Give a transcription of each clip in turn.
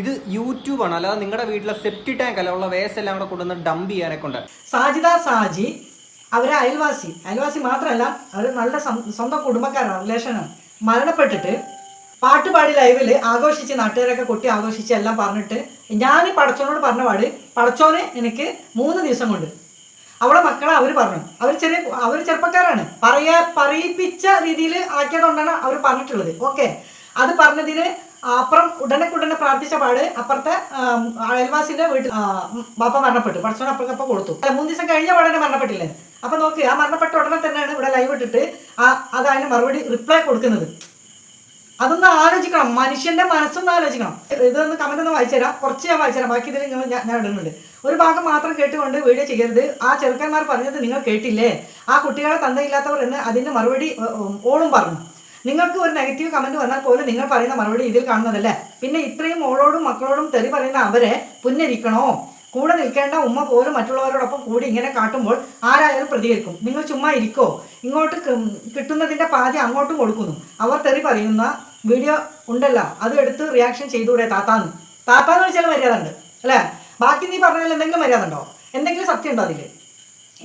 ഇത് യൂട്യൂബ് ആണ്. അല്ലാതെ നിങ്ങളുടെ വീട്ടിലെ സെപ്റ്റി ടാങ്ക് അല്ല ഉള്ള വേസ്റ്റ് എല്ലാം കൂടെ കൊണ്ടുവന്ന് ഡംപ് ചെയ്യാനൊക്കെ ഉണ്ട്. സാജിദ സാജി അവരെ അയൽവാസി. അയൽവാസി മാത്രമല്ല അവർ നല്ല സ്വന്തം കുടുംബക്കാരാണ് റിലേഷനാണ് മരണപ്പെട്ടിട്ട് പാട്ടുപാടി ലൈവിൽ ആഘോഷിച്ച് നാട്ടുകാരൊക്കെ കൊട്ടി ആഘോഷിച്ച് എല്ലാം പറഞ്ഞിട്ട് ഞാൻ പടച്ചോനോട് പറഞ്ഞ പാട് പടച്ചോനെ എനിക്ക് മൂന്ന് ദിവസം കൊണ്ട്. അവളെ മക്കളെ അവർ പറഞ്ഞു. അവർ ചെറിയ അവർ ചെറുപ്പക്കാരാണ്. പറയാ പറയിപ്പിച്ച രീതിയിൽ ആക്കിയതുകൊണ്ടാണ് അവർ പറഞ്ഞിട്ടുള്ളത്. ഓക്കെ അത് പറഞ്ഞതിന് അപ്പുറം ഉടനെ ഉടനെ പ്രാർത്ഥിച്ച പാട് അപ്പുറത്തെ അയൽവാസിന്റെ വീട്ടിൽ ബാപ്പ മരണപ്പെട്ടു. പടച്ചോൻ അപ്പുറത്തപ്പം കൊടുത്തു. മൂന്ന് ദിവസം കഴിഞ്ഞ ഉടനെ മരണപ്പെട്ടില്ലേ? അപ്പൊ നോക്ക് ആ മരണപ്പെട്ട ഉടനെ തന്നെയാണ് ഇവിടെ ലൈവ് ഇട്ടിട്ട് ആ അത് അതിന് മറുപടി റിപ്ലൈ കൊടുക്കുന്നത്. അതൊന്ന് ആലോചിക്കണം. മനുഷ്യന്റെ മനസ്സൊന്ന് ആലോചിക്കണം. ഇതൊന്ന് കമന്റ് ഒന്ന് വായിച്ചു തരാം. കുറച്ച് ഞാൻ വായിച്ചു തരാം. ബാക്കി ഇതിൽ നിങ്ങൾ ഞാൻ ഇടുന്നുണ്ട്. ഒരു ഭാഗം മാത്രം കേട്ടുകൊണ്ട് വീഡിയോ ചെയ്യരുത്. ആ ചെറുക്കന്മാർ പറഞ്ഞത് നിങ്ങൾ കേട്ടില്ലേ? ആ കുട്ടികളെ തന്തയില്ലാത്തവർ എന്ന് അതിന്റെ മറുപടി ഓളും പറഞ്ഞു. നിങ്ങൾക്ക് ഒരു നെഗറ്റീവ് കമന്റ് വന്നാൽ പോലും നിങ്ങൾ പറയുന്ന മറുപടി ഇതിൽ കാണുന്നതല്ലേ? പിന്നെ ഇത്രയും മോളോടും മക്കളോടും തെറി പറയുന്ന അവരെ പുന്നരിക്കണോ? കൂടെ നിൽക്കേണ്ട ഉമ്മ പോലും മറ്റുള്ളവരോടൊപ്പം കൂടി ഇങ്ങനെ കാട്ടുമ്പോൾ ആരായാലും പ്രതികരിക്കും. നിങ്ങൾ ചുമ്മാ ഇരിക്കോ. ഇങ്ങോട്ട് കിട്ടുന്നതിന്റെ പാതി അങ്ങോട്ടും കൊടുക്കുന്നു. അവർ തെറി പറയുന്ന വീഡിയോ ഉണ്ടല്ലോ. അത് എടുത്ത് റിയാക്ഷൻ ചെയ്തുകൂടെ താത്താന്ന്. താത്താന്ന് വിളിച്ചാൽ മര്യാദ ഉണ്ട് അല്ലേ? ബാക്കി നീ പറഞ്ഞതിൽ എന്തെങ്കിലും മര്യാദ ഉണ്ടോ എന്തെങ്കിലും സത്യം ഉണ്ടോ അതിൽ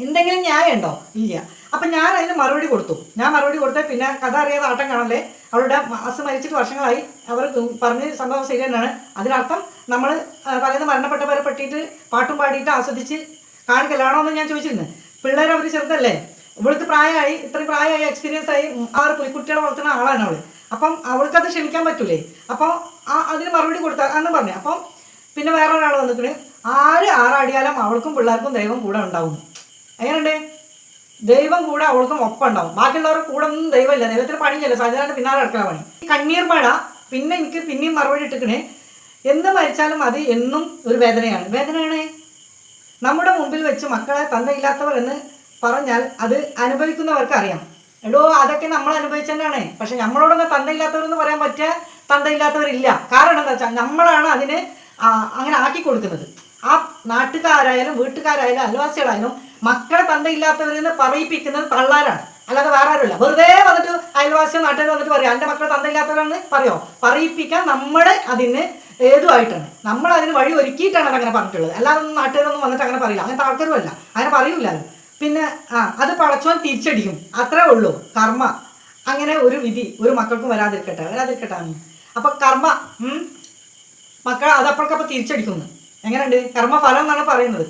എന്തെങ്കിലും ന്യായം ഉണ്ടോ ഇല്ല. അപ്പൊ ഞാൻ അതിന് മറുപടി കൊടുത്തു. ഞാൻ മറുപടി കൊടുത്തേ പിന്നെ കഥ അറിയാതെ ആട്ടം കാണല്ലേ? അവളുടെ മാസം മരിച്ചിട്ട് വർഷങ്ങളായി. അവർ പറഞ്ഞ് സംഭവം ശരി തന്നെയാണ്. അതിനർത്ഥം നമ്മൾ പലതും മരണപ്പെട്ടവരെ പെട്ടിട്ട് പാട്ടും പാടിയിട്ട് ആസ്വദിച്ച് കാണിക്കലാണോ എന്ന് ഞാൻ ചോദിച്ചിരുന്നു. പിള്ളേർ അവർ ചെറുതല്ലേ? ഇവിടുത്തെ പ്രായമായി ഇത്രയും പ്രായമായി എക്സ്പീരിയൻസ് ആയി. ആറ് പുലിക്കുട്ടികളെ വളർത്തുന്ന ആളാണ് അവൾ അപ്പം അവൾക്കത് ക്ഷമിക്കാൻ പറ്റൂലേ? അപ്പോൾ ആ അതിന് മറുപടി കൊടുത്ത അന്ന് പറഞ്ഞു. അപ്പം പിന്നെ വേറെ ഒരാൾ വന്നിട്ട് ആര് ആറാടിയാലും അവൾക്കും പിള്ളേർക്കും ദൈവം കൂടെ ഉണ്ടാവും. എങ്ങനെയുണ്ട്? ദൈവം കൂടെ അവൾക്കും ഒപ്പം ഉണ്ടാവും ബാക്കിയുള്ളവർക്ക് കൂടെ ഒന്നും ദൈവമില്ല. ദൈവത്തിന് പണിയില്ല. സഹജാന്റെ പിന്നാലെ അടുക്കള പണി. കണ്ണീർ മഴ പിന്നെ എനിക്ക് പിന്നെയും മറുപടി ഇട്ടിക്കണേ. എന്ത് മരിച്ചാലും അത് എന്നും ഒരു വേദനയാണ്. വേദനയാണ് നമ്മുടെ മുമ്പിൽ വെച്ച് മക്കളെ തന്തയില്ലാത്തവർ എന്ന് പറഞ്ഞാൽ അത് അനുഭവിക്കുന്നവർക്ക് അറിയാം. എടോ അതൊക്കെ നമ്മൾ അനുഭവിച്ചതന്നെയാണ് പക്ഷെ നമ്മളോടൊന്നും തന്തയില്ലാത്തവർ എന്ന് പറയാൻ പറ്റിയ തന്തയില്ലാത്തവരില്ല കാരണം എന്താ വെച്ചാൽ നമ്മളാണ് അതിന് അങ്ങനെ ആക്കി കൊടുക്കുന്നത്. ആ നാട്ടുകാരായാലും വീട്ടുകാരായാലും അയൽവാസികളായാലും മക്കളെ തന്തയില്ലാത്തവരെന്ന് പറയിപ്പിക്കുന്നത് തള്ളാരാണ്. അല്ലാതെ വേറെ ആരുമില്ല. വെറുതെ വന്നിട്ട് അയൽവാസിയോ നാട്ടുകാർ വന്നിട്ട് പറയാം എന്റെ മക്കളെ തന്തയില്ലാത്തവരാണെന്ന് പറയോ? പറയിപ്പിക്കാൻ നമ്മുടെ അതിന് ഏതുമായിട്ടാണ്? നമ്മൾ അതിന് വഴി ഒരുക്കിയിട്ടാണ് അങ്ങനെ പറഞ്ഞിട്ടുള്ളത്. അല്ലാതെ നാട്ടുകാരൊന്നും വന്നിട്ട് അങ്ങനെ പറയില്ല. അങ്ങനത്തെ ആൾക്കാരുമല്ല അങ്ങനെ പറയൂല പിന്നെ ആ അത് പടച്ചോൻ തിരിച്ചടിക്കും അത്രേ ഉള്ളൂ. കർമ്മ. അങ്ങനെ ഒരു വിധി ഒരു മക്കൾക്കും വരാതിരിക്കട്ടെ. വരാതിരിക്കട്ടെ. അപ്പൊ കർമ്മ മക്കൾ അതപ്പോഴൊക്കെ അപ്പൊ തിരിച്ചടിക്കുന്നു. എങ്ങനെയുണ്ട്? കർമ്മഫലം എന്നാണ് പറയുന്നത്.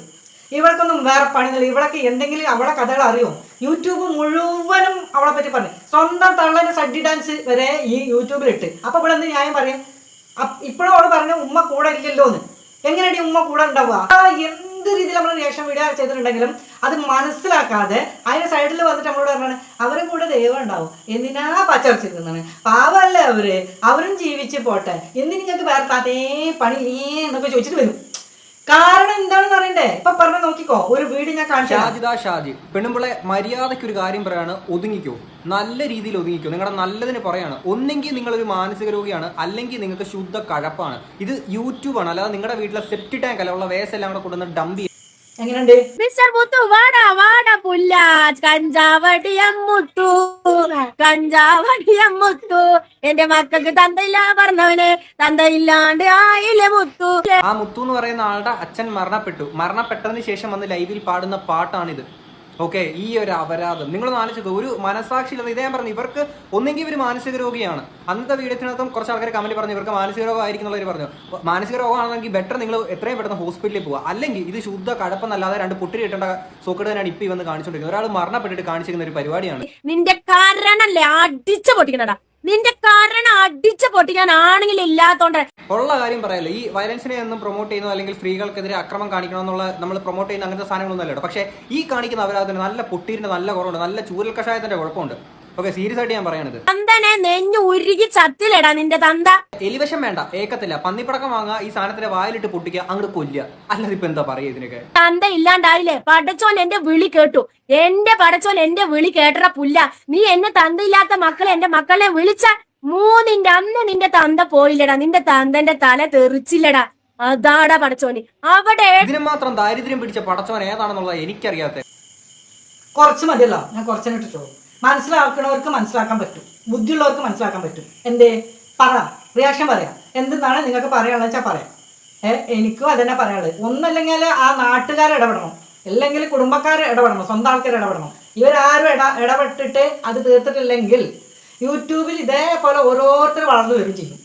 ഇവൾക്കൊന്നും വേറെ പണിയില്ല. ഇവളൊക്കെ എന്തെങ്കിലും അവളെ കഥകൾ അറിയോ? യൂട്യൂബ് മുഴുവനും അവളെ പറ്റി പറഞ്ഞു. സ്വന്തം തള്ളന്റെ സഡ്ഡി ഡാൻസ് വരെ ഈ യൂട്യൂബിലിട്ട് അപ്പൊ ഇവിടെ എന്ത് ന്യായം പറയും? ഇപ്പോഴും അവൾ പറഞ്ഞു ഉമ്മ കൂടെ ഇല്ലല്ലോ എന്ന് എങ്ങനെയാണ് ഉമ്മ കൂടെ ഉണ്ടാവുക? എന്ത് രീതിയിൽ നമ്മൾ റിയാക്ഷൻ വീഡിയോ ചെയ്തിട്ടുണ്ടെങ്കിലും അത് മനസ്സിലാക്കാതെ അതിന്റെ സൈഡിൽ വന്നിട്ട് നമ്മളോട് പറഞ്ഞാണ് അവരും കൂടെ ദൈവം ഉണ്ടാവും. എന്തിനാ പച്ചറച്ചിരിക്കുന്നതാണ് പാവമല്ലേ അവർ? അവരും ജീവിച്ച് പോട്ടെ. എന്തിനു നിങ്ങൾക്ക് വേറെ അതേ പണിയില്ലേ? എന്നൊക്കെ ചോദിച്ചിട്ട് വരും. കാരണം എന്താണെന്ന് അറിയണ്ടേ? ഇപ്പൊ പറഞ്ഞു നോക്കിക്കോ. ഒരു വീട് ഞാൻ കാണിച്ചു ഷാജി പെണ്ണുമ്പിളെ മര്യാദയ്ക്ക് ഒരു കാര്യം പറയാണ് ഒതുങ്ങിക്കോ. നല്ല രീതിയിൽ ഒതുങ്ങിക്കോ. നിങ്ങളുടെ നല്ലതിന് പറയാണ്. ഒന്നെങ്കിൽ നിങ്ങൾ ഒരു മാനസിക രോഗിയാണ് അല്ലെങ്കിൽ നിങ്ങൾക്ക് ശുദ്ധ കഴപ്പാണ്. ഇത് യൂട്യൂബാണ്. അല്ലാതെ നിങ്ങളുടെ വീട്ടിലെ സെപ്റ്റി ടാങ്ക് അല്ല ഉള്ള വേസ് എല്ലാം കൂടെ കൊണ്ടുവന്ന് ഡംപ് എങ്ങനെയുണ്ട്? മിസ്റ്റർ മുത്തു വാടാ വാടാ പുല്ല. കഞ്ചാവടിയം മുത്തു. കഞ്ചാവടിയം മുത്തു. എന്റെ മക്കൾക്ക് തന്തയില്ല പറഞ്ഞവന്. തന്തയില്ലാണ്ട് ആയില്ലേ മുത്തു. ആ മുത്തു എന്ന് പറയുന്ന ആളുടെ അച്ഛൻ മരണപ്പെട്ടു. മരണപ്പെട്ടതിന് ശേഷം വന്ന് ലൈവിൽ പാടുന്ന പാട്ടാണിത്. ഓക്കെ ഈ ഒരു അപരാധം. നിങ്ങൾ ആലോചിച്ചത് ഒരു മനസാക്ഷിയില്ലാതെ ഇതേ പറഞ്ഞു ഇവർക്ക് ഒന്നെങ്കിൽ ഇവർ മാനസിക രോഗിയാണ്. അന്നത്തെ വീഡിയോത്തിനകത്തും കുറച്ച് ആൾക്കാർ കമന്റ് പറഞ്ഞു ഇവർക്ക് മാനസിക രോഗമായിരിക്കും എന്നുള്ളവർ പറഞ്ഞു. മാനസിക രോഗമാണെങ്കിൽ ബെറ്റർ നിങ്ങൾ എത്രയും പെട്ടെന്ന് ഹോസ്പിറ്റലിൽ പോകുക അല്ലെങ്കിൽ ഇത് ശുദ്ധ കടപ്പെന്നല്ലാതെ രണ്ട് പൊട്ടി കിട്ടേണ്ട സോക്കേട് തന്നെയാണ് ഇപ്പൊ ഇവന്ന് കാണിച്ചുകൊണ്ടിരിക്കുന്നത് ഒരാൾ മരണപ്പെട്ടിട്ട് കാണിച്ചിരിക്കുന്ന ഒരു പരിപാടിയാണ്. നിന്റെ കാരണല്ലേ അടിച്ചു പൊട്ടിക്കണടാ നിന്റെ കാരണം അടിച്ച പൊട്ടി ഞാൻ ആണെങ്കിൽ ഇല്ലാത്തോണ്ട്. ഉള്ള കാര്യം പറയാലോ ഈ വയലൻസിനെ ഒന്നും പ്രൊമോട്ട് ചെയ്യുന്നു അല്ലെങ്കിൽ സ്ത്രീകൾക്കെതിരെ അക്രമം കാണിക്കണം എന്നുള്ള നമ്മൾ പ്രൊമോട്ട് ചെയ്യുന്ന അങ്ങനത്തെ സാധനങ്ങളൊന്നും അല്ലല്ലോ. പക്ഷേ ഈ കാണിക്കുന്ന അവരാധന നല്ല പൊട്ടീരിന്റെ നല്ല കുറവുണ്ട് നല്ല ചൂരൽ കഷായത്തിന്റെ കുഴപ്പമുണ്ട്. ഓക്കെ സീരിയസ് ആയിട്ട് ഞാൻ പറയണത്. തന്തനെ നെഞ്ഞു ഉരുകി ചത്തിലടാ നിന്റെ തന്ത. എലിവശം വേണ്ട ഏക്കത്തില്ല. പന്നിപ്പടക്കം വാങ്ങാ ഈ സാധനത്തിന്റെ വായിലിട്ട് പൊട്ടിക്കുക അങ്ങോട്ട് കൊല്ലുക. അല്ലാതെ ഇപ്പൊ എന്താ പറയുക ഇതിനൊക്കെ? തന്ത ഇല്ലാണ്ടായില്ലേ? പടച്ചോൻ എന്റെ വിളി കേട്ടു. എന്റെ പടച്ചോൻ എന്റെ വിളി കേട്ടറ പുല്ല. നീ എന്നെ തന്തയില്ലാത്ത മക്കളെ എന്റെ മക്കളെ വിളിച്ച മൂന്നിന്റെ അന്ന് നിന്റെ തന്ത പോയില്ലടാ. നിന്റെ തന്തന്റെ തല തെറിച്ചില്ലടാ. അതാടാ പടച്ചോന്. അവിടെ ഇതിന് മാത്രം ദാരിദ്ര്യം പിടിച്ച പടച്ചോൻ ഏതാണെന്നുള്ളത് എനിക്കറിയാത്ത കുറച്ച് മതിയല്ല ഞാൻ കുറച്ചു മനസ്സിലാക്കണവർക്ക് മനസ്സിലാക്കാൻ പറ്റും. ബുദ്ധിയുള്ളവർക്ക് മനസ്സിലാക്കാൻ പറ്റും. എന്തേ? പറ. റിയാക്ഷൻ പറയാം. എന്തെന്നാണ് നിങ്ങൾക്ക് പറയാനുള്ളത് വെച്ചാൽ പറയാം. എനിക്കും അതന്നെ പറയാനുള്ളത്. ഒന്നല്ലെങ്കിൽ ആ നാട്ടുകാർ ഇടപെടണം. അല്ലെങ്കിൽ കുടുംബക്കാർ ഇടപെടണം. സ്വന്തം ആൾക്കാർ ഇടപെടണം. ഇവരാരും ഇട ഇടപെട്ടിട്ട് അത് തീർത്തിട്ടില്ലെങ്കിൽ യൂട്യൂബിൽ ഇതേപോലെ ഓരോരുത്തർ വളർന്നു വരും ചെയ്യും.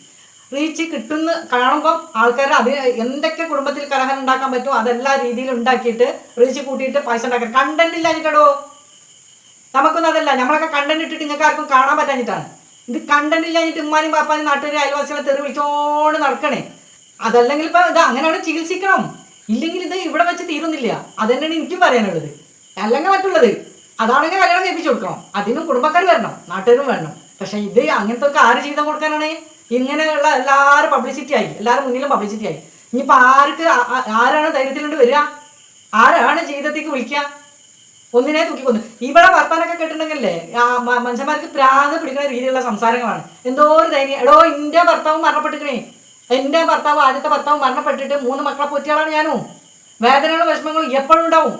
റീച്ച് കിട്ടുന്ന കാണുമ്പം ആൾക്കാർ അത് എന്തൊക്കെ കുടുംബത്തിൽ കലഹം ഉണ്ടാക്കാൻ പറ്റുമോ അതെല്ലാ രീതിയിൽ ഉണ്ടാക്കിയിട്ട് റീച്ച് കൂട്ടിയിട്ട് പൈസ ഉണ്ടാക്കാൻ കണ്ടന്റ് ഇല്ലാഞ്ഞിട്ടോ നമുക്കൊന്നും അതല്ല. നമ്മളൊക്കെ കണ്ടന്റ് ഇട്ടിട്ട് നിങ്ങൾക്ക് ആർക്കും കാണാൻ പറ്റാഞ്ഞിട്ടാണ്. ഇത് കണ്ടന്റ് ഇല്ലാഞ്ഞിട്ട് ഉമ്മാനും പാപ്പാനും നാട്ടുകാരെ അയൽവാസികളെ തെറി വിളിച്ചോണ്ട് നടക്കണേ. അതല്ലെങ്കിൽ ഇപ്പൊ ഇത് അങ്ങനെയാണ് ചികിത്സിക്കണം. ഇല്ലെങ്കിൽ ഇത് ഇവിടെ വെച്ച് തീരുന്നില്ല. അതന്നെയാണ് എനിക്കും പറയാനുള്ളത്. അല്ലെങ്കിൽ മറ്റുള്ളത്. അതാണെങ്കിൽ കല്യാണം കഴിപ്പിച്ചു കൊടുക്കണം. അതിനും കുടുംബക്കാർ വരണം. നാട്ടുകാരും വരണം. പക്ഷെ ഇത് അങ്ങനത്തെ ഒക്കെ ആര് ജീവിതം കൊടുക്കാനാണ്? ഇങ്ങനെയുള്ള എല്ലാവരും പബ്ലിസിറ്റി ആയി. എല്ലാവരും മുന്നിലും പബ്ലിസിറ്റി ആയി. ഇനിയിപ്പോൾ ആർക്ക് ആരാണ് ധൈര്യത്തിലുണ്ട് വരിക? ആരാണ് ജീവിതത്തേക്ക് വിളിക്കുക? ഒന്നിനെ തൂക്കിക്കൊന്നു. ഇവിടെ വർത്താനൊക്കെ ആ മനുഷ്യന്മാർക്ക് പ്രാന്ത് പിടിക്കുന്ന രീതിയിലുള്ള സംസാരങ്ങളാണ്. എന്തോ ഒരു ധൈര്യം എടോ എന്റെ ഭർത്താവ് മരണപ്പെട്ടിക്കണേ എന്റെ ഭർത്താവ് ആദ്യത്തെ ഭർത്താവ് മരണപ്പെട്ടിട്ട് മൂന്ന് മക്കളെ പൊറ്റിയാളാണ് ഞാനും. വേദനകളും വിഷമങ്ങളും എപ്പോഴും ഉണ്ടാവും.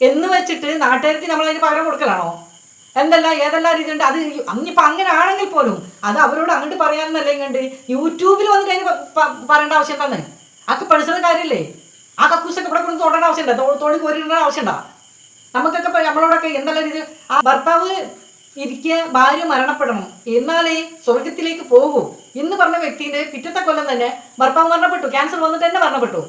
എന്ന് വെച്ചിട്ട് നാട്ടുകാർക്ക് നമ്മൾ അതിന് പകരം കൊടുക്കലാണോ? എന്തല്ല ഏതെല്ലാം രീതിയുണ്ട് അത് അങ്ങിപ്പോ അങ്ങനെ ആണെങ്കിൽ പോലും അത് അവരോട് അങ്ങോട്ട് പറയാമെന്നല്ല ഇങ്ങോട്ട് യൂട്യൂബിൽ വന്നിട്ട് അതിന് പറയേണ്ട ആവശ്യം എന്താണ്? ആ പേഴ്സണൽ കാര്യമില്ലേ ആ കക്കൂസൊക്കെ ഇവിടെ കൊണ്ട് തൊടേണ്ട ആവശ്യമുണ്ടോ? തോളി കോരിടേണ്ട ആവശ്യമുണ്ടോ? നമുക്കൊക്കെ നമ്മളോടൊക്കെ എന്തെല്ലാം രീതിയിൽ ആ ഭർത്താവ് ഇരിക്കുക ഭാര്യ മരണപ്പെടണം. എന്നാലേ സ്വർഗത്തിലേക്ക് പോകൂ. എന്ന് പറഞ്ഞ വ്യക്തിന്റെ പിറ്റത്തെ കൊല്ലം തന്നെ ഭർത്താവ് മരണപ്പെട്ടു. ക്യാൻസർ വന്നിട്ട് തന്നെ മരണപ്പെട്ടു.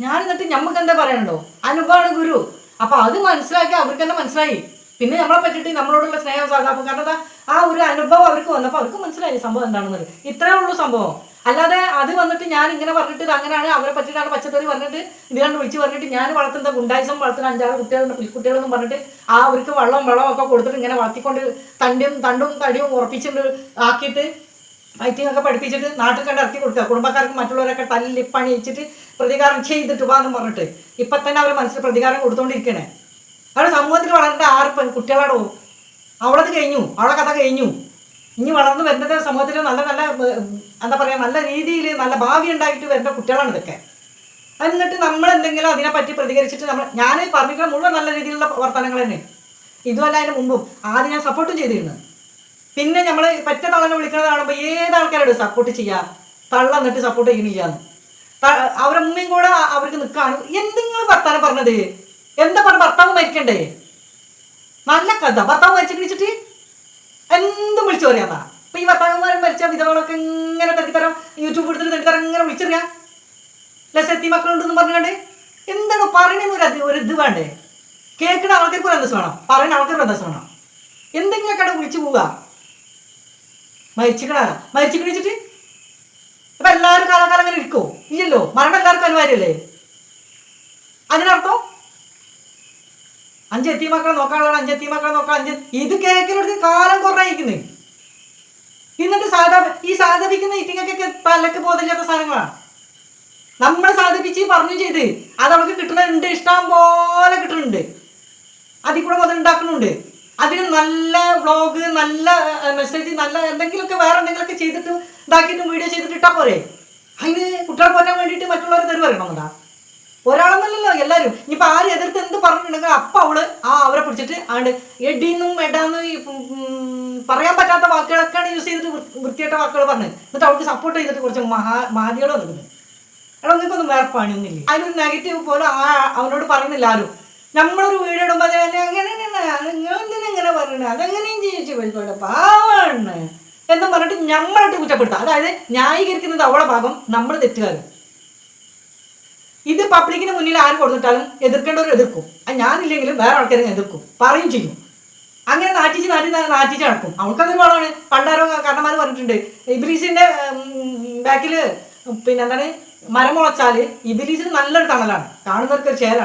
ഞാൻ എന്നിട്ട് ഞമ്മക്ക് എന്താ പറയണ്ടോ? അനുഭവമാണ് ഗുരു. അപ്പൊ അത് മനസ്സിലാക്കി അവർക്ക് തന്നെ മനസ്സിലായി. പിന്നെ നമ്മളെ പറ്റിയിട്ട് നമ്മളോടുള്ള സ്നേഹം സാധാരണ കാരണം എന്താ? ആ ഒരു അനുഭവം അവർക്ക് വന്നപ്പോൾ അവർക്ക് മനസ്സിലായി സംഭവം എന്താണെന്നത് ഇത്രേ ഉള്ളൂ സംഭവം. അല്ലാതെ അത് വന്നിട്ട് ഞാൻ ഇങ്ങനെ പറഞ്ഞിട്ട് ഇത് അങ്ങനെയാണ് അവരെ പറ്റിയിട്ടാണ് പച്ചക്കറി പറഞ്ഞിട്ട് ഇതിനാണ് വിളിച്ച് പറഞ്ഞിട്ട് ഞാൻ വളർത്തുന്ന ഗുണ്ടായിസം വളർത്തുന്ന അഞ്ചാറ് കുട്ടികളുണ്ട് പുൽക്കുട്ടികളെന്ന് പറഞ്ഞിട്ട് ആ അവർക്ക് വെള്ളം വെള്ളം ഒക്കെ കൊടുത്തിട്ട് ഇങ്ങനെ വളർത്തിക്കൊണ്ട് തണ്ടും തണ്ടും തടിയും ഉറപ്പിച്ചിട്ട് ആക്കിയിട്ട് ഫൈറ്റിംഗ് പഠിപ്പിച്ചിട്ട് നാട്ടിൽ കണ്ട് ഇറക്കി കൊടുക്കുക. കുടുംബക്കാർക്ക് മറ്റുള്ളവരൊക്കെ തല്ലി പണിയിച്ചിട്ട് പ്രതികാരം ചെയ്തിട്ട് വാന്ന് പറഞ്ഞിട്ട്. ഇപ്പം തന്നെ അവർ മനസ്സിൽ പ്രതികാരം കൊടുത്തുകൊണ്ടിരിക്കണേ അവിടെ സമൂഹത്തിൽ വളരേണ്ട ആറ് പെൺ അവളത് കഴിഞ്ഞു അവളെ കഥ കഴിഞ്ഞു. ഇനി വളർന്നു വരുന്നത് സമൂഹത്തിൽ നല്ല നല്ല എന്താ പറയുക നല്ല രീതിയിൽ നല്ല ഭാവി ഉണ്ടായിട്ട് വരുന്ന കുട്ടികളാണ് ഇതൊക്കെ. എന്നിട്ട് നമ്മൾ എന്തെങ്കിലും അതിനെപ്പറ്റി പ്രതികരിച്ചിട്ട് നമ്മൾ ഞാൻ പറഞ്ഞിട്ടുള്ള മുഴുവൻ നല്ല രീതിയിലുള്ള വർത്തമാനങ്ങൾ തന്നെ. ഇതുമല്ല അതിന് മുമ്പും. ആദ്യം ഞാൻ സപ്പോർട്ടും ചെയ്തിരുന്നു. പിന്നെ നമ്മൾ പറ്റ തള്ളനെ വിളിക്കുന്നത് കാണുമ്പോൾ ഏത് ആൾക്കാരോട് സപ്പോർട്ട് ചെയ്യുക തള്ള എന്നിട്ട് സപ്പോർട്ട് ചെയ്യുന്നില്ല ഉമ്മയും കൂടെ അവർക്ക് നിൽക്കാണ് എന്തെങ്കിലും ഭർത്താനം പറഞ്ഞത്? എന്താ പറഞ്ഞ ഭർത്താവ് മരിക്കണ്ടേ? നല്ല കഥ. ഭർത്താവ് മരിച്ചിട്ട് എന്തും വിളിച്ചു പറയാന്നാ അപ്പൊ ഈ ഭർത്താക്കന്മാരും മരിച്ച വിധവകളൊക്കെ ഇങ്ങനെ തട്ടിത്തരം. യൂട്യൂബ് എടുത്തിട്ട് തെറ്റിത്തരം ഇങ്ങനെ വിളിച്ചറിയാം. ലസത്തി മക്കളുണ്ടെന്ന് പറഞ്ഞുകൊണ്ട് എന്താണ് പറയണെന്ന് ഒരു ഒരു ഇത് വേണ്ടേ? കേൾക്കുന്ന ആൾക്കാർക്ക് ഒരു അന്തസ് വേണം. പറയുന്ന ആൾക്കാർക്ക് അന്തസ് വേണം. എന്തെങ്കിലുമൊക്കെ അവിടെ വിളിച്ചു പോവുക. മരിച്ചിക്കണ മരിച്ചിക്കണ വെച്ചിട്ട്? അപ്പൊ എല്ലാവരും കാലകാലം അങ്ങനെ ഇരിക്കോ ഇല്ലല്ലോ. മരണം എല്ലാവർക്കും അനിവാര്യമല്ലേ അതിനർത്ഥം അഞ്ചെത്തി മക്കളെ നോക്കാനുള്ള അഞ്ചെത്തി മക്കളെ നോക്കാൻ അഞ്ച് ഇത് കേക്കിലെടുത്ത് കാലം കുറഞ്ഞിരിക്കുന്നത് എന്നിട്ട് സാധാ ഈ സാധിപ്പിക്കുന്ന ഇറ്റിങ്ങൾക്കൊക്കെ തലക്ക് ബോധമില്ലാത്ത സാധനങ്ങളാണ് നമ്മൾ സാധിപ്പിച്ച് പറഞ്ഞു ചെയ്ത് അത് അവൾക്ക് കിട്ടുന്നുണ്ട് ഇഷ്ടം പോലെ കിട്ടുന്നുണ്ട്. അതിൽ കൂടെ മുതൽ ഉണ്ടാക്കുന്നുണ്ട്. അതിന് നല്ല വ്ളോഗ് നല്ല മെസ്സേജ് നല്ല എന്തെങ്കിലുമൊക്കെ വേറെ എന്തെങ്കിലുമൊക്കെ ചെയ്തിട്ട് ഇതാക്കിയിട്ട് വീഡിയോ ചെയ്തിട്ട് ഇട്ടാൽ പോരെ. അതിന് കുട്ടികളെ പോരാൻ വേണ്ടിയിട്ട് മറ്റുള്ളവർ തെറി പറയണമെന്നുണ്ടാ ഒരാളെന്നല്ലല്ലോ എല്ലാവരും ഇനിയിപ്പോൾ ആര് എതിർത്ത് എന്ത് പറഞ്ഞിട്ടുണ്ടെങ്കിൽ അപ്പം അവൾ ആ അവരെ പിടിച്ചിട്ട് ആണ്ട് എടാന്ന് ഉം പറയാൻ പറ്റാത്ത വാക്കുകളൊക്കെയാണ് യൂസ് ചെയ്തിട്ട് വൃത്തിയായിട്ട വാക്കുകൾ പറഞ്ഞത് എന്നിട്ട് അവൾക്ക് സപ്പോർട്ട് ചെയ്തിട്ട് കുറച്ച് മഹാ മാതികൾ വന്നിട്ടുണ്ട്. എടാ നിങ്ങൾക്കൊന്നും വേറെ പണിയൊന്നുമില്ല? അതിനൊരു നെഗറ്റീവ് പോലും ആ അവനോട് പറയുന്നില്ല ആരും. നമ്മളൊരു വീഡിയോ ഇടുമ്പോൾ അതിനെ അങ്ങനെ നിങ്ങൾ എന്തിനാ പറയണത് അതെങ്ങനെയും ജീവിച്ചു പോയിക്കോട്ടെ പാവാണ്. എന്ന് പറഞ്ഞിട്ട് നമ്മളായിട്ട് കുറ്റപ്പെടുത്താം. അതായത് ന്യായീകരിക്കുന്നത് അവളെ ഭാഗം നമ്മൾ തെറ്റുകാരും. ഇത് പബ്ലിക്കിന് മുന്നിൽ ആര് കൊടുത്തിട്ടാലും എതിർക്കേണ്ടവർ എതിർക്കും. അത് ഞാനില്ലെങ്കിലും വേറെ ആൾക്കാരും എതിർക്കും. പറയും ചെയ്യും. അങ്ങനെ നാട്ടിച്ച് നാട്ടി നാട്ടിച്ച് നടക്കും. അവൾക്കതൊരു വളമാണ് പണ്ടാരോ കണ്ണന്മാർ പറഞ്ഞിട്ടുണ്ട്. ഇബിലീസിന്റെ ബാക്കിൽ പിന്നെ എന്താണ്? മരം മുളച്ചാൽ ഇബിലീസിന് നല്ലൊരു തണലാണ്. കാണുന്നവർക്ക് ഒരു ചേരാണ്.